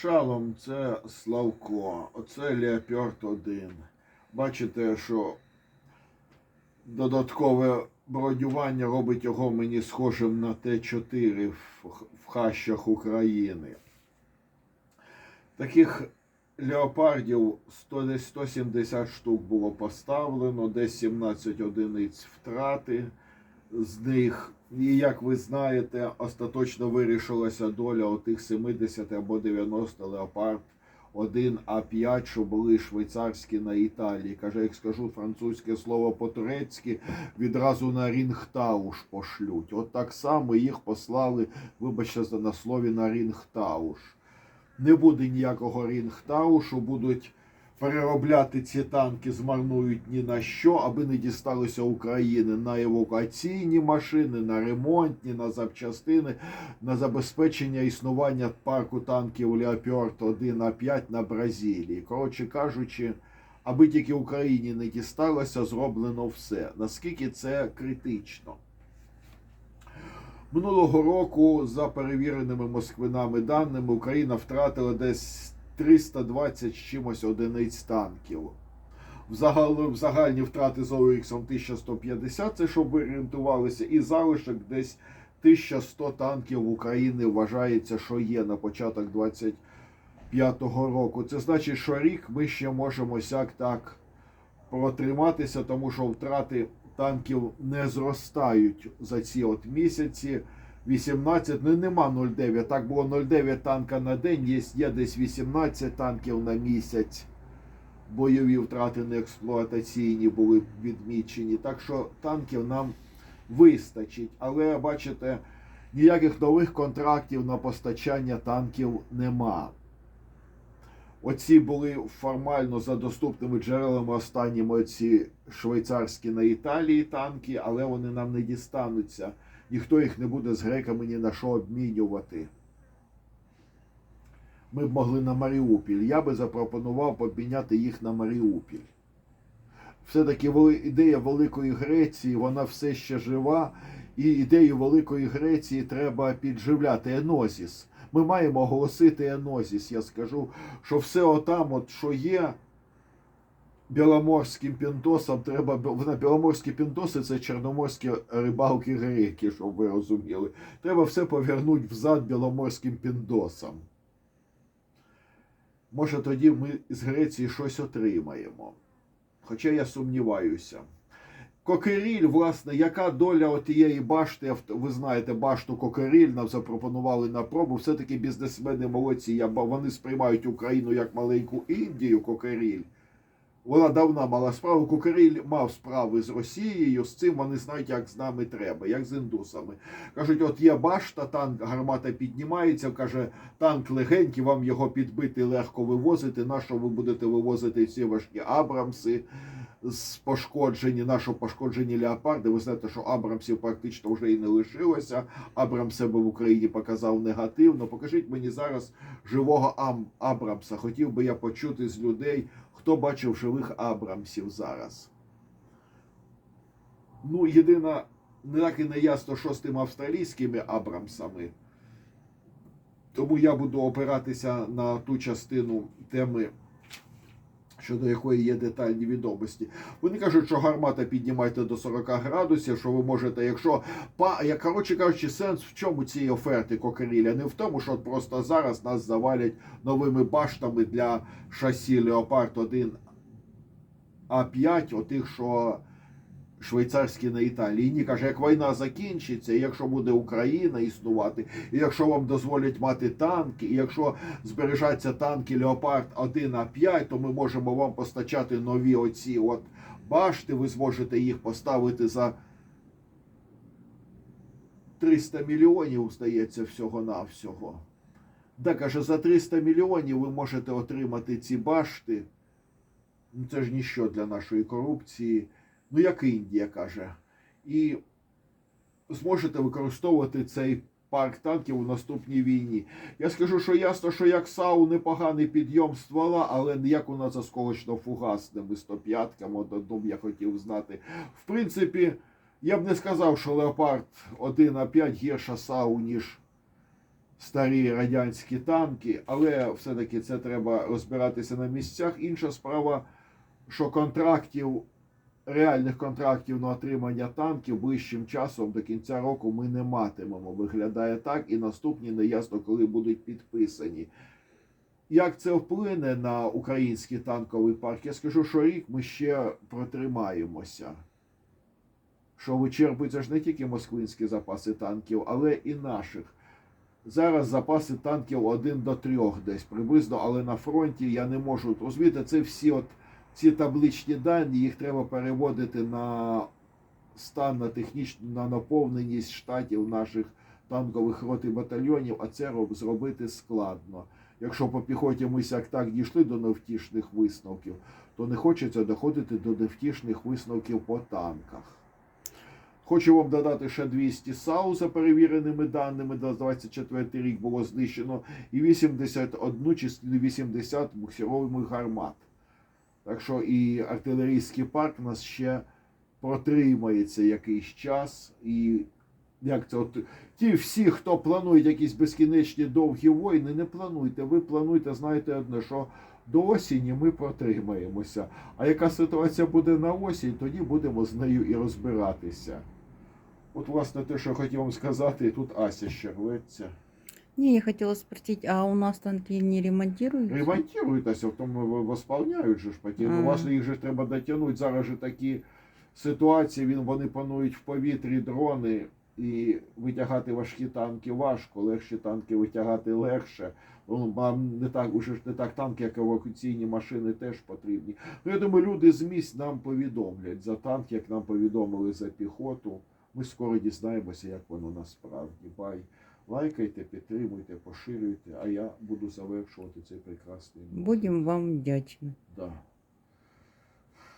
Шалом це Славко, оце Леопард 1. Бачите, що додаткове бронювання робить його мені схожим на Т-4 в, хащах України. Таких леопардів 100, десь 170 штук було поставлено, десь 17 одиниць втрати з них. І як ви знаєте, остаточно вирішилася доля отих 70 або 90 леопард 1 А5, що були швейцарські на Італії. Каже, як скажу французьке слово по-турецьки, відразу на Рінгтауш пошлють. От так само їх послали, вибачте за на слові, на Рінгтауш. Не буде ніякого Рінгтаушу, будуть переробляти ці танки змарнують ні на що, аби не дісталося України на евакуаційні машини, на ремонтні, на запчастини, на забезпечення існування парку танків Леопард 1 а 5 на Бразилії. Коротше кажучи, аби тільки Україні не дісталося, зроблено все. Наскільки це критично? Минулого року, за перевіреними москвинами даними, Україна втратила десь 320 з чимось одиниць танків. В, загал, в загальні втрати з ОХ 1150, це щоб ви орієнтувалися, і залишок десь 1100 танків України вважається, що є на початок 25-го року. Це значить, що рік ми ще можемо сяк так протриматися, тому що втрати танків не зростають за ці от місяці. 18, ну нема 0,9. Так було 0,9 танка на день, є, є десь 18 танків на місяць. Бойові втрати не експлуатаційні були відмічені. Так що танків нам вистачить. Але бачите, ніяких нових контрактів на постачання танків нема. Оці були формально за доступними джерелами останніми оці швейцарські на Італії танки, але вони нам не дістануться. Ніхто їх не буде з греками ні на що обмінювати. Ми б могли на Маріупіль. Я би запропонував поміняти їх на Маріупіль. Все-таки ідея Великої Греції, вона все ще жива, і ідею Великої Греції треба підживляти енозіс. Ми маємо оголосити енозіс. Я скажу, що все отам, от що є, біломорським пінтосам треба на біломорські пінтоси це чорноморські рибалки греки, щоб ви розуміли. Треба все повернути взад біломорським піндосам. Може, тоді ми з Греції щось отримаємо. Хоча я сумніваюся. Кокеріль, власне, яка доля отієї башти, ви знаєте, башту Кокеріль нам запропонували на пробу. Все-таки бізнесмени молодці, вони сприймають Україну як маленьку Індію, Кокеріль. Вона давно мала справу. Кукаріль мав справи з Росією. З цим вони знають, як з нами треба, як з індусами. Кажуть, от є башта, танк, гармата піднімається. Каже, танк легенький, вам його підбити, легко вивозити. На що ви будете вивозити ці важкі Абрамси з пошкоджені, на що пошкоджені леопарди? Ви знаєте, що Абрамсів практично вже і не лишилося. Абрам себе в Україні показав негативно. Покажіть мені зараз живого Ам- Абрамса. Хотів би я почути з людей. Хто бачив живих Абрамсів зараз? Ну, єдина, не так і не ясно, що з тими австралійськими Абрамсами. Тому я буду опиратися на ту частину теми, щодо якої є детальні відомості. Вони кажуть, що гармата піднімайте до 40 градусів, що ви можете, якщо па, коротше кажучи, сенс в чому цієї оферти Кокеріля? Не в тому, що просто зараз нас завалять новими баштами для шасі Леопард 1 А5, отих, що швейцарські на Італії. Ні, каже, як війна закінчиться, і якщо буде Україна існувати, і якщо вам дозволять мати танки, і якщо збережаться танки Леопард 1 А5, то ми можемо вам постачати нові оці от башти, ви зможете їх поставити за 300 мільйонів, здається, всього-навсього. Да, каже, за 300 мільйонів ви можете отримати ці башти. Ну, це ж ніщо для нашої корупції. Ну, як Індія каже. І зможете використовувати цей парк танків у наступній війні. Я скажу, що ясно, що як САУ непоганий підйом ствола, але як у нас осколочно-фугасними 105-ками, от я хотів знати. В принципі, я б не сказав, що Леопард 1 а 5 гірша САУ, ніж старі радянські танки, але все-таки це треба розбиратися на місцях. Інша справа, що контрактів, реальних контрактів на отримання танків ближчим часом до кінця року ми не матимемо. Виглядає так, і наступні неясно, коли будуть підписані. Як це вплине на український танковий парк? Я скажу, що рік ми ще протримаємося. Що вичерпуються ж не тільки москвинські запаси танків, але і наших. Зараз запаси танків один до трьох десь приблизно, але на фронті я не можу розумієте, це всі от ці табличні дані, їх треба переводити на стан на технічну на наповненість штатів наших танкових рот і батальйонів, а це зробити складно. Якщо по піхоті ми сяк так дійшли до невтішних висновків, то не хочеться доходити до невтішних висновків по танках. Хочу вам додати ще 200 САУ за перевіреними даними. За 24 рік було знищено і 81 чи 80 буксирових гармат. Так що і артилерійський парк у нас ще протримається якийсь час. І як це от ті всі, хто планують якісь безкінечні довгі війни, не плануйте. Ви плануйте, знаєте одне, що до осені ми протримаємося. А яка ситуація буде на осінь, тоді будемо з нею і розбиратися. От, власне, те, що я хотів вам сказати, тут Ася ще рветься. Не, я хотела спросить, а у нас танки не ремонтируются? Ремонтуйтеся, в тому восполняють же ж потім. Ага. Ну, власне, їх же треба дотягнути. Зараз же такі ситуації, він, вони панують в повітрі дрони, і витягати важкі танки важко, легші танки витягати легше. Ну, Вам не так, уже ж не так танки, як евакуаційні машини теж потрібні. Ну, я думаю, люди з місць нам повідомлять за танк, як нам повідомили за піхоту. Ми скоро дізнаємося, як воно насправді. Бай. Лайкайте, підтримуйте, поширюйте, а я буду завершувати цей прекрасний. Будем вам вдячні. Да.